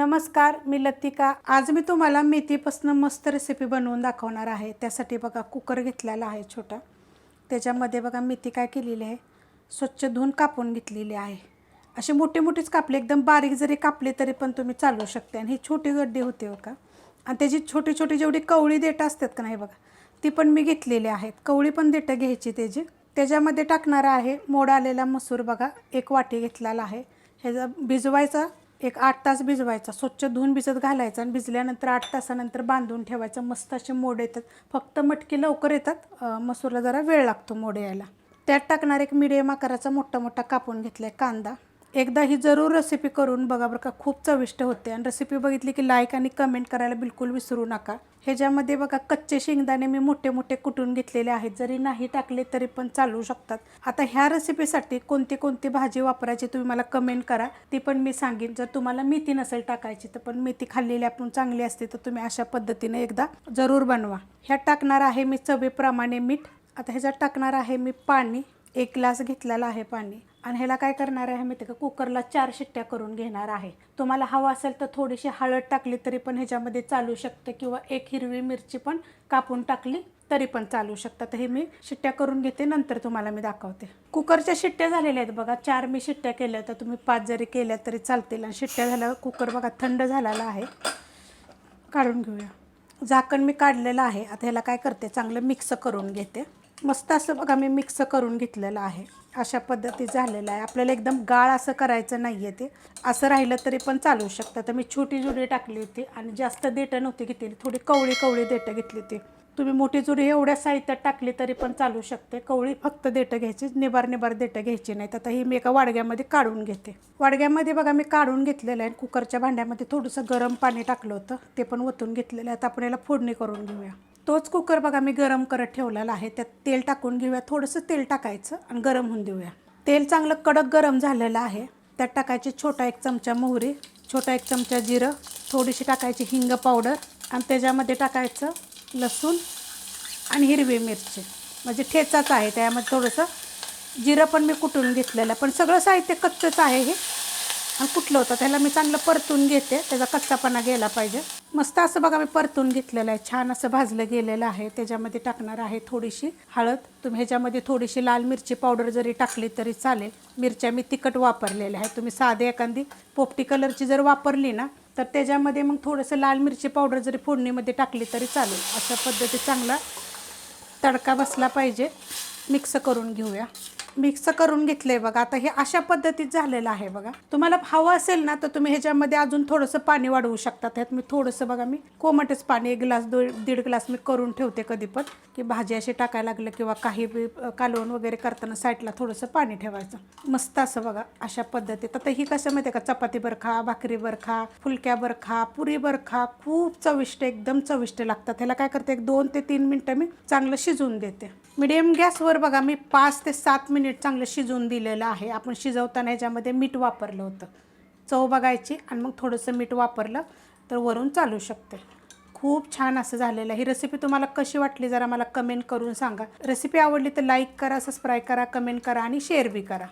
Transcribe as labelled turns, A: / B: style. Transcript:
A: नमस्कार मी लतिका. आज मी तुम्हाला मेथीपासून मस्त रेसिपी बनवून दाखवणार आहे. त्यासाठी बघा कुकर घेतलेला आहे छोटा. त्याच्यामध्ये बघा मेथी काय केलेली आहे? स्वच्छ धुवून कापून घेतलेली आहे. अशी मोठी मोठीच कापली एकदम बारीक जरी कापली तरी पण तुम्ही चालवू शकते. आणि ही छोटी गड्डी होते हो बघा आणि त्याची छोटी छोटी जेवढी कवळी देठं असतात का नाही बघा ती पण मी घेतलेली आहेत. कवळी पण देठं घ्यायची त्याची. त्याच्यामध्ये टाकणार आहे मोड आलेला मसूर बघा एक वाटी घेतलेला आहे. ह्याचा भिजवायचा एक आठ तास भिजवायचा स्वच्छ धुवून भिजत घालायचा आणि भिजल्यानंतर आठ तासानंतर बांधून ठेवायचं. मस्त असे मोड येतात. फक्त मटकी लवकर येतात. मसूरला जरा वेळ लागतो मोड यायला. त्यात टाकणार एक मिडियम आकाराचा मोठा मोठा कापून घेतला आहे कांदा. एकदा ही जरूर रेसिपी करून बघा बरं का खूप चविष्ट होते. आणि रेसिपी बघितली की लाईक आणि कमेंट करायला बिलकुल विसरू नका. ह्याच्यामध्ये बघा कच्चे शेंगदाणे मी मोठे मोठे कुटून घेतलेले आहेत. जरी नाही टाकले तरी पण चालू शकतात. आता ह्या रेसिपीसाठी कोणती कोणती भाजी वापरायची तुम्ही मला कमेंट करा. ती पण मी सांगेन. जर तुम्हाला मेथी नसेल टाकायची तर पण मेथी खाल्लेली आपण चांगली असते तर तुम्ही अशा पद्धतीने एकदा जरूर बनवा. ह्यात टाकणार आहे मी चवीप्रमाणे मीठ. आता ह्याच्यात टाकणार आहे मी पाणी. एक ग्लास घेतलेला आहे पाणी. आणि ह्याला काय करणार आहे माहिती का? कुकरला चार शिट्ट्या करून घेणार आहे. तुम्हाला हवं असेल तर थोडीशी हळद टाकली तरी पण ह्याच्यामध्ये चालू शकते किंवा एक हिरवी मिरची पण कापून टाकली तरी पण चालू शकतात हे मी शिट्ट्या करून घेते नंतर तुम्हाला मी दाखवते. कुकरच्या शिट्ट्या झालेल्या आहेत बघा. चार मी शिट्ट्या केल्या तर तुम्ही पाच जरी केल्या तरी चालतील. आणि शिट्ट्या झाल्यावर कुकर बघा थंड झालेला आहे. काढून घेऊया. झाकण मी काढलेलं आहे. आता ह्याला काय करते? चांगलं मिक्स करून घेते. मस्त असं बघा मी मिक्स करून घेतलेलं आहे. अशा पद्धती झालेलं आहे. आपल्याला एकदम गाळ असं करायचं नाही आहे ते. असं राहिलं तरी पण चालू शकतं. तर मी छोटी जुडी टाकली होती आणि जास्त देटं नव्हती घेतली. थोडी कवळी कवळी देटं घेतली होती. तुम्ही मोठी जुडी एवढ्या साहित्यात टाकली तरी पण चालू शकते. कवळी फक्त देटं घ्यायची निबार निबार देटं घ्यायची नाहीत. आता ही मी एका वाडग्यामध्ये काढून घेते. वाडग्यामध्ये बघा मी काढून घेतलेलं आहे. कुकरच्या भांड्यामध्ये थोडंसं गरम पाणी टाकलं होतं. ते पण ओतून घेतलेलं आहे. आता आपण याला फोडणी करून घेऊया. तोच कुकर बघा मी गरम करत ठेवलेला आहे. त्यात तेल टाकून घेऊया. थोडंसं तेल टाकायचं आणि गरम होऊन देऊया. तेल चांगलं कडक गरम झालेलं आहे. त्यात टाकायची छोटा एक चमचा मोहरी छोटा एक चमचा जिरं थोडीशी टाकायची हिंग पावडर आणि त्याच्यामध्ये टाकायचं लसूण आणि हिरवी मिरची. म्हणजे ठेचाच आहे. त्यामध्ये थोडंसं जिरं पण मी कुटून घेतलेलं आहे. पण सगळं साहित्य कच्चंच आहे हे. आणि कुठलं होतं? त्याला मी चांगलं परतून घेते. त्याचा कच्चापणा गेला पाहिजे. मस्त असं बघा मी परतून घेतलेलं आहे. छान असं भाजलं गेलेलं आहे. त्याच्यामध्ये टाकणार आहे थोडीशी हळद. तुम्ही ह्याच्यामध्ये थोडीशी लाल मिरची पावडर जरी टाकली तरी चालेल. मिरच्या मी तिखट वापरलेल्या आहे तुम्ही साधे एखादी पोपटी कलरची जर वापरली ना तर त्याच्यामध्ये मग थोडंसं लाल मिरची पावडर जरी फोडणीमध्ये टाकली तरी चालेल. अशा पद्धती चांगला तडका बसला पाहिजे. मिक्स करून घेऊया. मिक्स करून घेतले बघा. आता हे अशा पद्धतीत झालेलं आहे बघा. तुम्हाला हवं असेल ना तर तुम्ही ह्याच्यामध्ये अजून थोडंसं पाणी वाढवू शकता त्यात मी थोडंसं बघा मी कोमटच पाणी एक ग्लास दो दीड ग्लास मी करून ठेवते कधी पण. की भाजी अशी टाकायला लागलं किंवा काही कालवण वगैरे करताना साईडला थोडंसं पाणी ठेवायचं. मस्त असं बघा अशा पद्धतीत. आता ही कसं माहिती आहे का चपातीवर खा भाकरीवर खा फुलक्यावर खा पुरीवर खा खूप चविष्ट एकदम चविष्ट लागतात. ह्याला काय करते? एक दोन ते तीन मिनटं मी चांगलं शिजवून देते. मिडियम गॅसवर बघा मी पाच ते सात मिनिट चांगलं शिजवून दिलेलं आहे. आपण शिजवताना ह्याच्यामध्ये मीठ वापरलं होतं. चव बघायची आणि मग थोडंसं मीठ वापरलं तर वरून चालू शकते. खूप छान असं झालेलं आहे. ही रेसिपी तुम्हाला कशी वाटली जरा मला कमेंट करून सांगा. रेसिपी आवडली तर लाईक करा सबस्क्राईब करा कमेंट करा आणि शेअर बी करा.